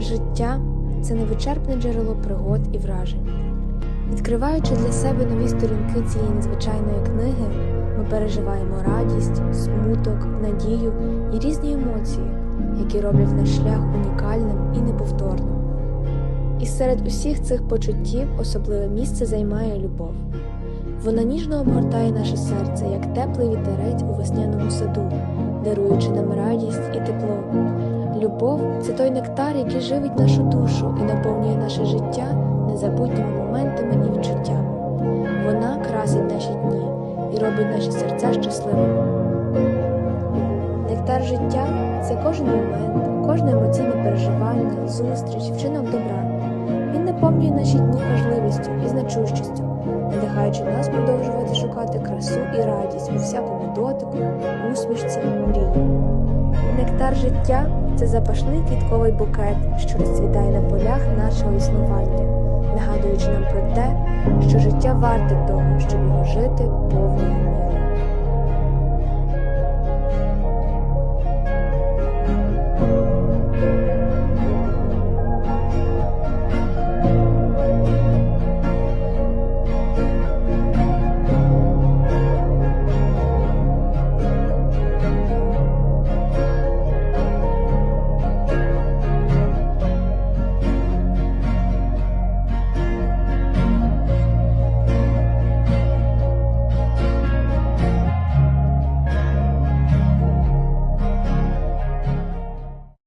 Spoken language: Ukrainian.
Життя це невичерпне джерело пригод і вражень. Відкриваючи для себе нові сторінки цієї незвичайної книги, ми переживаємо радість, смуток, надію і різні емоції, які роблять наш шлях унікальним і неповторним. І серед усіх цих почуттів особливе місце займає любов. Вона ніжно обгортає наше серце, як теплий вітерець у весняному саду, даруючи нам радість і тепло. Любов це той нектар, який живить нашу душу і наповнює наше життя незабутніми моментами і відчуттями. Вона красить наші дні і робить наші серця щасливими. Нектар життя це кожен момент, кожне емоційне переживання, зустріч, вчинок добра. Він наповнює наші дні важливістю і значущістю, надихаючи нас продовжувати шукати красу і радість у всякому дотику, усмішці, мрії. Нектар життя це запашний квітковий букет, що розцвітає на полях нашого існування, нагадуючи нам про те, що життя варте того, щоб його жити повною мірою.